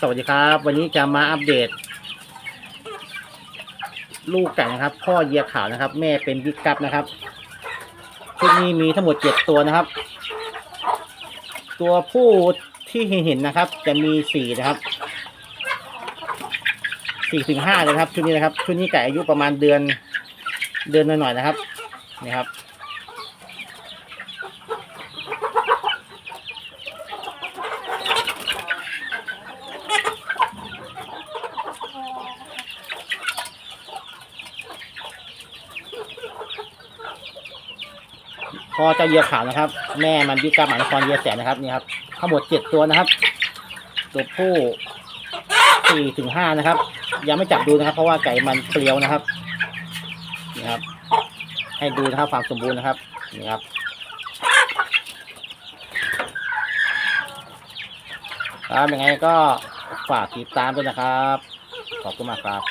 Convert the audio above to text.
สวัสดีครับ วันนี้จะมาอัปเดต ลูกไก่นะครับ พ่อเยียขาวนะครับ แม่เป็นบิ๊กกัปนะครับชุดนี้มีทั้งหมดเจ็ดตัวนะครับ ตัวผู้ที่เห็นนะครับ จะมีสี่นะครับสี่ถึงห้าเลยครับชุดนี้นะครับชุดนี้ไก่อายุประมาณเดือนเดือนหน่อยๆนะครับนี่ครับ พอเจ้าเหยียขาวนะครับ แม่มันบิ๊กกัปหมานครเยียแสนนะครับนี่ครับทั้งหมดเจ็ดตัวนะครับตัวผู้สี่ถึงห้านะครับ ยังไม่จับดูนะครับ เพราะว่าไก่มันเปลียวนะครับนี่ครับ ให้ดูนะครับความสมบูรณ์นะครับนี่ครับครับยังไงก็ฝากติดตามด้วยนะครับ ขอบคุณมากครับ